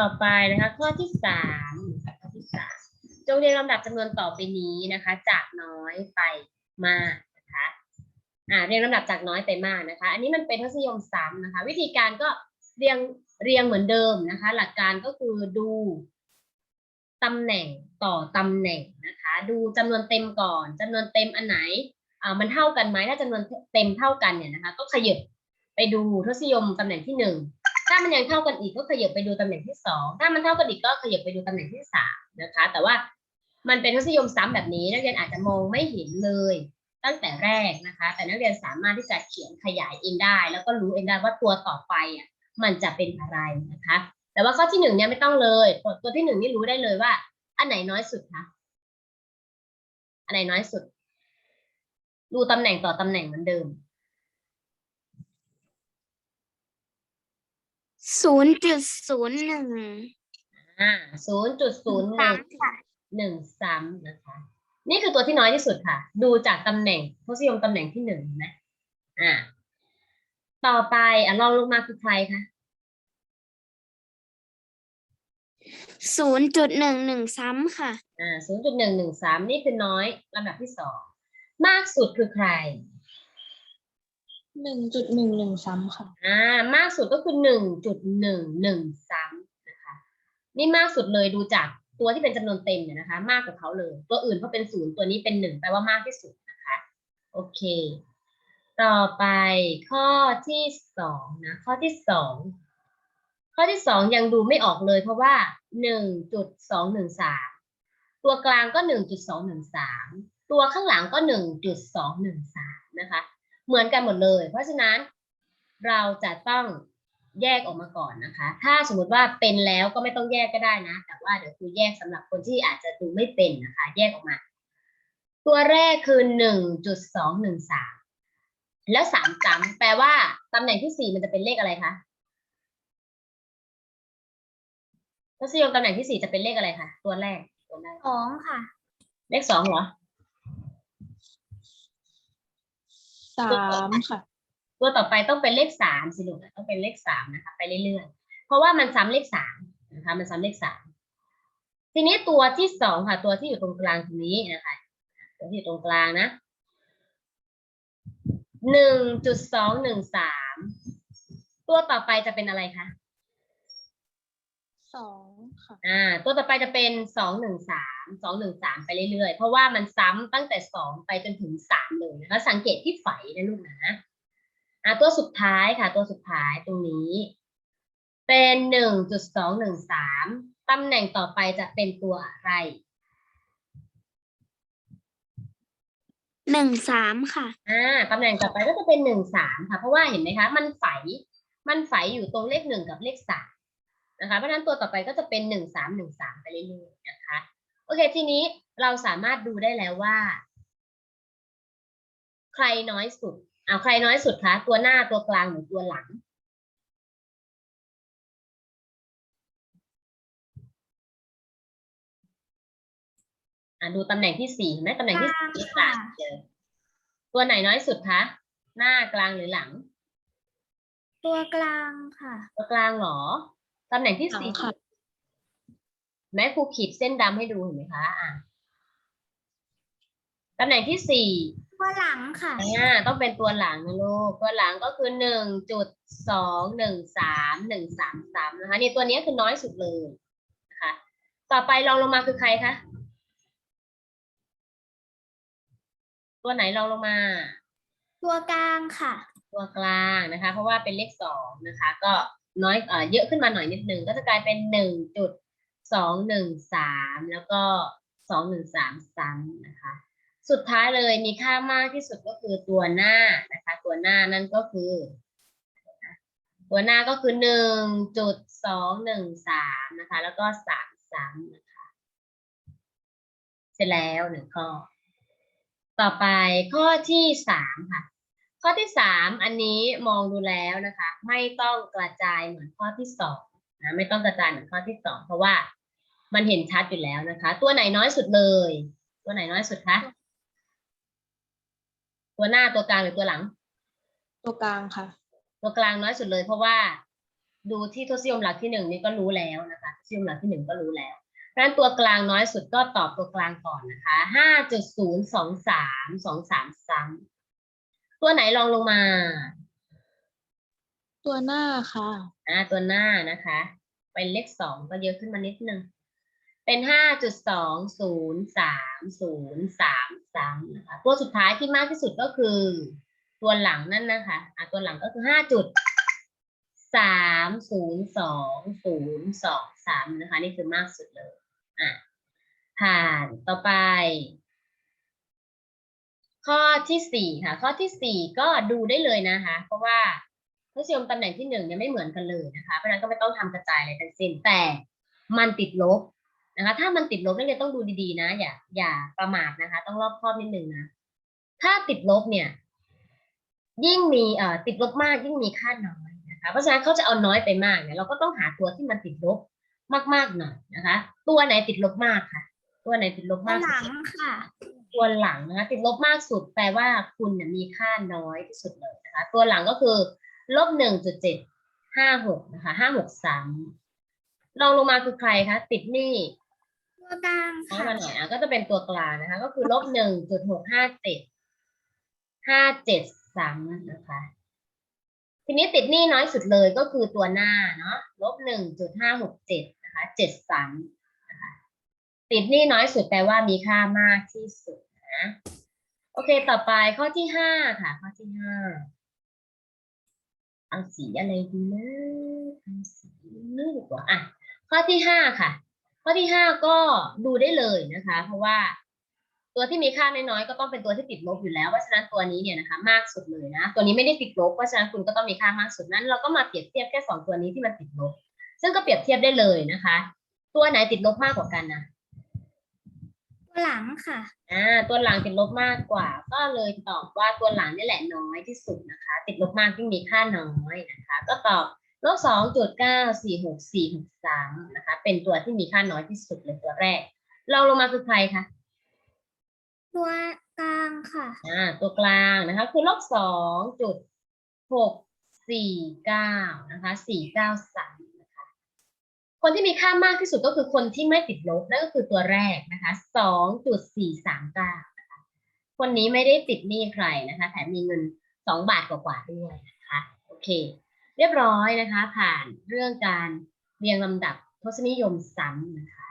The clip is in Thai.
ต่อไปนะคะข้อที่สามข้อที่สามจงเรียงลำดับจำนวนต่อไปนี้นะคะ จากน้อยไปมากนะคะอ่าเรียงลำดับจากน้อยไปมากนะคะ อันนี้มันเป็นทศนิยมซ้ำนะคะ วิธีการก็เรียงเรียงเหมือนเดิมนะคะ หลักการก็คือดูตำแหน่งต่อตำแหน่งนะคะ ดูจำนวนเต็มก่อนจำนวนเต็มอันไหนอ่ามันเท่ากันไหมถ้าจำนวนเต็มเท่ากันเนี่ยนะคะ ก็ขยับไปดูทศนิยมตำแหน่งที่หนึ่ง ถ้ามันยังเท่ากันอีกก็ขยับไปดูตำแหน่งที่สองถ้ามันเท่ากันอีกก็ขยับไปดูตำแหน่งที่สามนะคะ แต่ว่ามันเป็นทศนิยมซ้ำแบบนี้นักเรียนอาจจะมองไม่เห็นเลยตั้งแต่แรกนะคะ แต่นักเรียนสามารถที่จะเขียนขยายเองได้ แล้วก็รู้เองได้ว่าตัวต่อไปอะมันจะเป็นอะไรนะคะ แต่ว่าข้อที่หนึ่งเนี่ยไม่ต้องเลยตัวที่หนึ่งนี่รู้ได้เลยว่า อันไหนน้อยสุดคะอันไหนน้อยสุด ดูตำแหน่งต่อตำแหน่งเหมือนเดิม ศูนย์จุดศูนย์หนึ่งอ่าศูนย์จุดศูนย์หนึ่งค่ะหนึ่งซ้ำนะคะ นี่คือตัวที่น้อยที่สุดค่ะ ดูจากตำแหน่งทศนิยมตำแหน่งที่หนึ่งเห็นไหมอ่า ต่อไปอะลองลงมาคือใครคะ ศูนย์จุดหนึ่งหนึ่งซ้ำค่ะ อ่าศูนย์จุดหนึ่งหนึ่งสามนี่คือน้อยลำดับที่สอง มากสุดคือใคร หนึ่งจุดหนึ่งหนึ่งซ้ำค่ะอ่ามากสุดก็คือหนึ่งจุดหนึ่งหนึ่งซ้ำนะคะ นี่มากสุดเลยดูจากตัวที่เป็นจำนวนเต็มเนี่ยนะคะ มากกว่าเขาเลย ตัวอื่นเขาเป็นศูนย์ตัวนี้เป็นหนึ่งแปลว่ามากที่สุดนะคะ โอเค ต่อไปข้อที่สองนะข้อที่สองข้อที่สองยังดูไม่ออกเลยเพราะว่าหนึ่งจุดสองหนึ่งสามตัวกลางก็หนึ่งจุดสองหนึ่งสามตัวข้างหลังก็หนึ่งจุดสองหนึ่งสามนะคะ เหมือนกันหมดเลย เพราะฉะนั้นเราจะต้องแยกออกมาก่อนนะคะ ถ้าสมมติว่าเป็นแล้วก็ไม่ต้องแยกก็ได้นะ แต่ว่าเดี๋ยวครูแยกสำหรับคนที่อาจจะดูไม่เป็นนะคะ แยกออกมา ตัวแรกคือหนึ่งจุดสองหนึ่งสามแล้วสามจำแปลว่าตำแหน่งที่สี่มันจะเป็นเลขอะไรคะทศนิยมตำแหน่งที่สี่จะเป็นเลขอะไรคะตัวแรกตัวแรกสองค่ะ เลขสองเหรอ สามค่ะ ตัวต่อไปต้องเป็นเลขสามสิลูกต้องเป็นเลขสามนะคะ ไปเรื่อยๆ เพราะว่ามันซ้ำเลขสามนะคะ มันซ้ำเลขสามทีนี้ตัวที่สองค่ะ ตัวที่อยู่ตรงกลางตรงนี้นะคะ ตัวที่อยู่ตรงกลางนะหนึ่งจุดสองหนึ่งสามตัวต่อไปจะเป็นอะไรคะ สองค่ะอ่าตัวต่อไปจะเป็นสองหนึ่งสามสองหนึ่งสามไปเรื่อยๆ เพราะว่ามันซ้ำตั้งแต่สองไปจนถึงสามเลยนะคะสังเกตที่ไฝนะลูกนะอ่าตัวสุดท้ายค่ะ ตัวสุดท้ายตรงนี้ เป็นหนึ่งจุดสองหนึ่งสามตำแหน่งต่อไปจะเป็นตัวอะไรหนึ่งสามค่ะ อ่าตำแหน่งต่อไปก็จะเป็นหนึ่งสามค่ะ เพราะว่าเห็นไหมคะ มันไฝมันไฝอยู่ตรงเลขหนึ่งกับเลขสาม นะคะเพราะฉะนั้นตัวต่อไปก็จะเป็นหนึ่งสามหนึ่งสามไปเรื่อยๆนะคะโอเคทีนี้เราสามารถดูได้แล้วว่า ใครน้อยสุดอ่าใครน้อยสุดคะตัวหน้าตัวกลางหรือตัวหลังอะดูตำแหน่งที่สี่เห็นไหมตำแหน่งที่สี่เลขสามเจอตัวไหนน้อยสุดคะหน้ากลางหรือหลัง ตัวกลางค่ะ ตัวกลางเหรอ ตำแหน่งที่หลังสี่ค่ะแม่ครูขีดเส้นดำให้ดูเห็นไหมคะอะตำแหน่งที่สี่ตัวหลังค่ะอ่าต้องเป็นตัวหลังนะลูก ตัวหลังก็คือหนึ่งจุดสองหนึ่งสามหนึ่งสามสามนะคะ นี่ตัวนี้คือน้อยสุดเลยนะคะ ต่อไปลองลงมาคือใครคะ ตัวไหนลองลงมา ตัวกลางค่ะ ตัวกลางนะคะ เพราะว่าเป็นเลขสองนะคะ ก็ น้อยเอ่อเยอะขึ้นมาหน่อยนิดนึงก็จะกลายเป็นหนึ่งจุดสองหนึ่งสามแล้วก็สองหนึ่งสามซ้ำนะคะ สุดท้ายเลยมีค่ามากที่สุดก็คือตัวหน้านะคะ ตัวหน้านั่นก็คือ ตัวหน้าก็คือหนึ่งจุดสองหนึ่งสามนะคะ แล้วก็สามซ้ำนะคะ เสร็จแล้วหนึ่งข้อ ต่อไปข้อที่สามค่ะ ข้อที่สามอันนี้มองดูแล้วนะคะ ไม่ต้องกระจายเหมือนข้อที่สองนะไม่ต้องกระจายเหมือนข้อที่สองเพราะว่ามันเห็นชัดอยู่แล้วนะคะ ตัวไหนน้อยสุดเลย ตัวไหนน้อยสุดคะตัวหน้าตัวกลางหรือตัวหลัง ตัวกลางค่ะ ตัวกลางน้อยสุดเลย เพราะว่าดูที่ทศนิยมหลักที่หนึ่งนี่ก็รู้แล้วนะคะทศนิยมหลักที่หนึ่งก็รู้แล้วเพราะฉะนั้นตัวกลางน้อยสุดก็ตอบตัวกลางก่อนนะคะห้าจุดศูนย์สองสามสองสามซ้ำ ตัวไหนลองลงมา ตัวหน้าค่ะ อ่า ตัวหน้านะคะ เป็นเลขสองก็เยอะขึ้นมานิดนึง เป็นห้าจุดสองศูนย์สามศูนย์สามซ้ำนะคะ ตัวสุดท้ายที่มากที่สุดก็คือ ตัวหลังนั่นนะคะ อ่าตัวหลังก็คือห้าจุดสามศูนย์สองศูนย์สองสามนะคะ นี่คือมากสุดเลย อะผ่านต่อไป ข้อที่สี่ค่ะ ข้อที่สี่ก็ดูได้เลยนะคะ เพราะว่าทศนิยมตำแหน่งที่หนึ่งเนี่ยไม่เหมือนกันเลยนะคะ เพราะฉะนั้นก็ไม่ต้องทำกระจายอะไรทั้งสิ้นแต่มันติดลบนะคะ ถ้ามันติดลบนักเรียนต้องดูดีๆนะ อย่า อย่าประมาทนะคะ ต้องรอบคอบนิดนึงนะ ถ้าติดลบเนี่ย ยิ่งมีเอ่อติดลบมากยิ่งมีค่าน้อยนะคะ เพราะฉะนั้นเขาจะเอาน้อยไปมากเนี่ยเราก็ต้องหาตัวที่มันติดลบมากๆหน่อยนะคะ ตัวไหนติดลบมากค่ะ ตัวไหนติดลบมากสุดค่ะ ตัวหลังนะคะติดลบมากสุดแปลว่าคุณเนี่ยมีค่าน้อยที่สุดเลยนะคะตัวหลังก็คือลบหนึ่งจุดเจ็ดห้าหกนะคะห้าหกสามลองลงมาคือใครคะติดหนี้ตัวกลางน้อยค่ะมาหน่อยอะก็จะเป็นตัวกลางนะคะ ก็คือลบหนึ่งจุดหกห้าเจ็ดห้าเจ็ดสามนะคะทีนี้ติดหนี้น้อยสุดเลยก็คือตัวหน้าเนาะลบหนึ่งจุดห้าหกเจ็ดนะคะเจ็ดสามนะคะติดหนี้น้อยสุดแปลว่ามีค่ามากที่สุดนะ โอเค ต่อไปข้อที่ห้าค่ะ ข้อที่ห้าเอาสีอะไรดีนะเอาสีนี้ดีกว่าอะข้อที่ห้าค่ะ ข้อที่ห้าก็ดูได้เลยนะคะ เพราะว่าตัวที่มีค่าน้อยๆก็ต้องเป็นตัวที่ติดลบอยู่แล้ว เพราะฉะนั้นตัวนี้เนี่ยนะคะ มากสุดเลยนะ ตัวนี้ไม่ได้ติดลบ เพราะฉะนั้นคุณก็ต้องมีค่ามากสุดนั้น เราก็มาเปรียบเทียบแค่สองตัวนี้ที่มันติดลบ ซึ่งก็เปรียบเทียบได้เลยนะคะ ตัวไหนติดลบมากกว่ากันนะ ตัวหลังค่ะ อ่า ตัวหลังติดลบมากกว่า ก็เลยตอบว่าตัวหลังนี่แหละน้อยที่สุดนะคะ ติดลบมากที่มีค่าน้อยนะคะ ก็ตอบลบสองจุดเก้าสี่หกสี่หกสามนะคะ เป็นตัวที่มีค่าน้อยที่สุดเลยตัวแรกลองลงมาคือใครคะตัวกลางค่ะ อ่า ตัวกลางนะคะ คือลบสองจุดหกสี่เก้านะคะสี่เก้าสามนะคะ คนที่มีค่ามากที่สุดก็คือคนที่ไม่ติดลบนั่นก็คือตัวแรกนะคะสองจุดสี่สามเก้านะคะคนนี้ไม่ได้ติดหนี้ใครนะคะแถมมีเงินสองบาทกว่าๆด้วยนะคะโอเค เรียบร้อยนะคะ ผ่านเรื่องการเรียงลำดับทศนิยมซ้ำนะคะ